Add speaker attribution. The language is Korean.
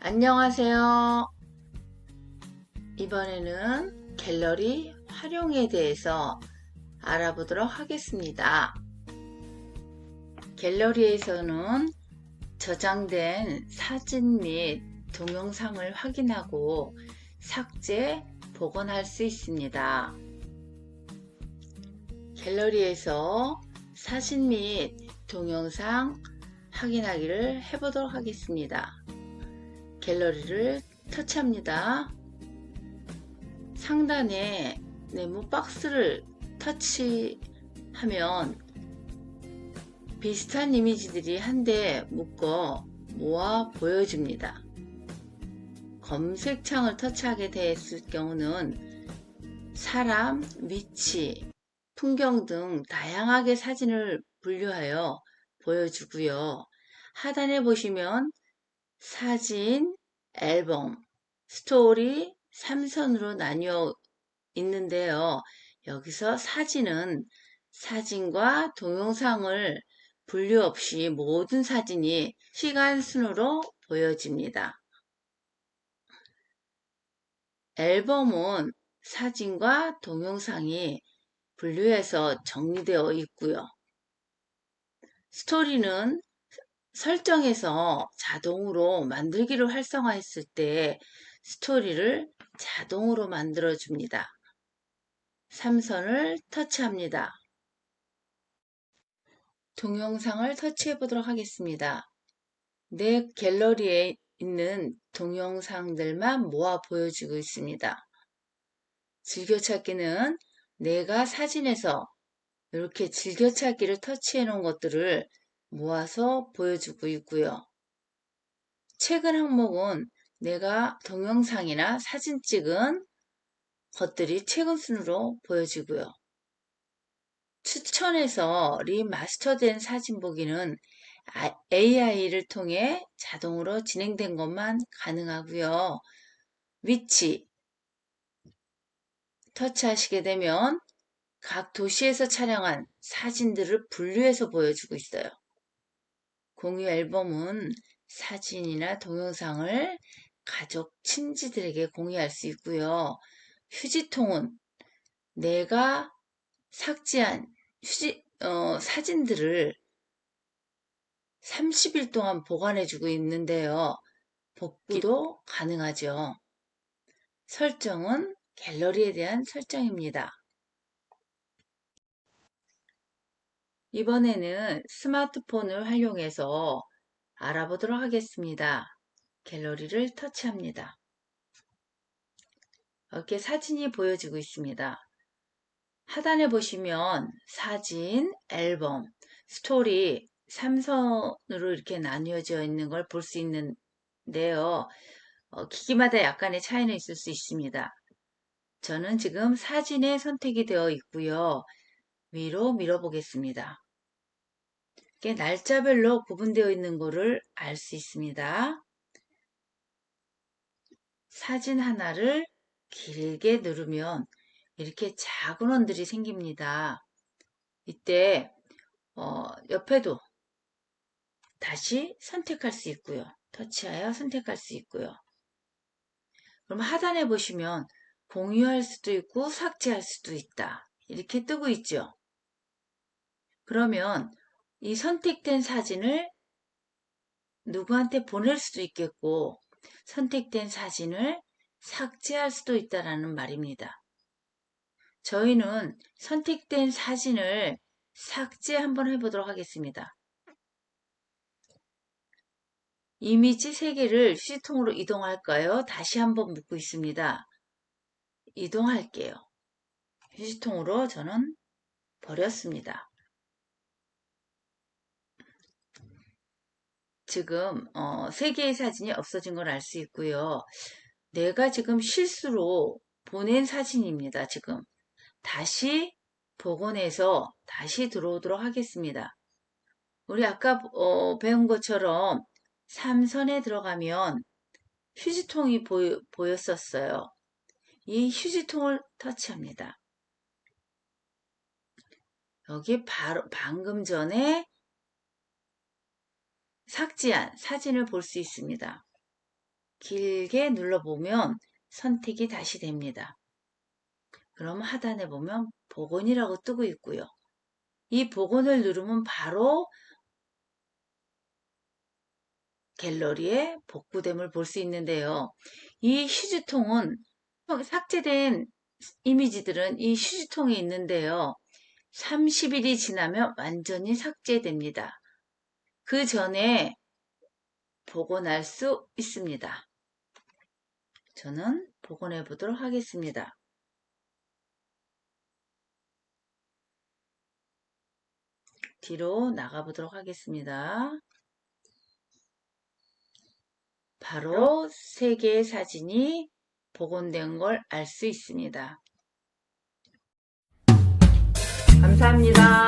Speaker 1: 안녕하세요. 이번에는 갤러리 활용에 대해서 알아보도록 하겠습니다. 갤러리에서는 저장된 사진 및 동영상을 확인하고 삭제, 복원할 수 있습니다. 갤러리에서 사진 및 동영상 확인하기를 해보도록 하겠습니다. 갤러리를 터치합니다. 상단에 네모 박스를 터치하면 비슷한 이미지들이 한데 묶어 모아 보여줍니다. 검색창을 터치하게 됐을 경우는 사람, 위치, 풍경 등 다양하게 사진을 분류하여 보여주고요. 하단에 보시면 사진, 앨범, 스토리 3선으로 나뉘어 있는데요. 여기서 사진은 사진과 동영상을 분류 없이 모든 사진이 시간 순으로 보여집니다. 앨범은 사진과 동영상이 분류해서 정리되어 있고요. 스토리는 설정에서 자동으로 만들기를 활성화했을 때 스토리를 자동으로 만들어 줍니다. 삼선을 터치합니다. 동영상을 터치해 보도록 하겠습니다. 내 갤러리에 있는 동영상들만 모아 보여주고 있습니다. 즐겨찾기는 내가 사진에서 이렇게 즐겨찾기를 터치해 놓은 것들을 모아서 보여주고 있고요. 최근 항목은 내가 동영상이나 사진 찍은 것들이 최근 순으로 보여지고요. 추천해서 리마스터된 사진 보기는 AI를 통해 자동으로 진행된 것만 가능하고요. 위치 터치하시게 되면 각 도시에서 촬영한 사진들을 분류해서 보여주고 있어요. 공유 앨범은 사진이나 동영상을 가족, 친지들에게 공유할 수 있고요. 휴지통은 내가 삭제한 휴지, 어, 사진들을 30일 동안 보관해주고 있는데요. 복구도 가능하죠. 설정은 갤러리에 대한 설정입니다. 이번에는 스마트폰을 활용해서 알아보도록 하겠습니다. 갤러리를 터치합니다. 이렇게 사진이 보여지고 있습니다. 하단에 보시면 사진, 앨범, 스토리 3선으로 이렇게 나뉘어져 있는 걸 볼 수 있는데요. 어, 기기마다 약간의 차이는 있을 수 있습니다. 저는 지금 사진에 선택이 되어 있고요. 위로 밀어보겠습니다. 이게 날짜별로 구분되어 있는 것을 알수 있습니다. 사진 하나를 길게 누르면 이렇게 작은 원들이 생깁니다. 이때 어, 옆에도 다시 선택할 수 있고요. 터치하여 선택할 수 있고요. 그럼 하단에 보시면 공유할 수도 있고 삭제할 수도 있다. 이렇게 뜨고 있죠. 그러면 이 선택된 사진을 누구한테 보낼 수도 있겠고 선택된 사진을 삭제할 수도 있다라는 말입니다. 저희는 선택된 사진을 삭제 한번 해보도록 하겠습니다. 이미지 3개를 휴지통으로 이동할까요? 다시 한번 묻고 있습니다. 이동할게요. 휴지통으로 저는 버렸습니다. 지금 어, 3개의 사진이 없어진 걸 알 수 있고요. 내가 지금 실수로 보낸 사진입니다. 지금 다시 복원해서 다시 들어오도록 하겠습니다. 우리 아까 어, 배운 것처럼 삼선에 들어가면 휴지통이 보여, 보였었어요. 이 휴지통을 터치합니다. 여기 바로 방금 전에 삭제한 사진을 볼 수 있습니다. 길게 눌러보면 선택이 다시 됩니다. 그럼 하단에 보면 복원이라고 뜨고 있고요. 이 복원을 누르면 바로 갤러리에 복구됨을 볼 수 있는데요. 이 휴지통은 삭제된 이미지들은 이 휴지통에 있는데요. 30일이 지나면 완전히 삭제됩니다. 그 전에 복원할 수 있습니다. 저는 복원해 보도록 하겠습니다. 뒤로 나가 보도록 하겠습니다. 바로 세 개의 사진이 복원된 걸 알 수 있습니다.
Speaker 2: 감사합니다.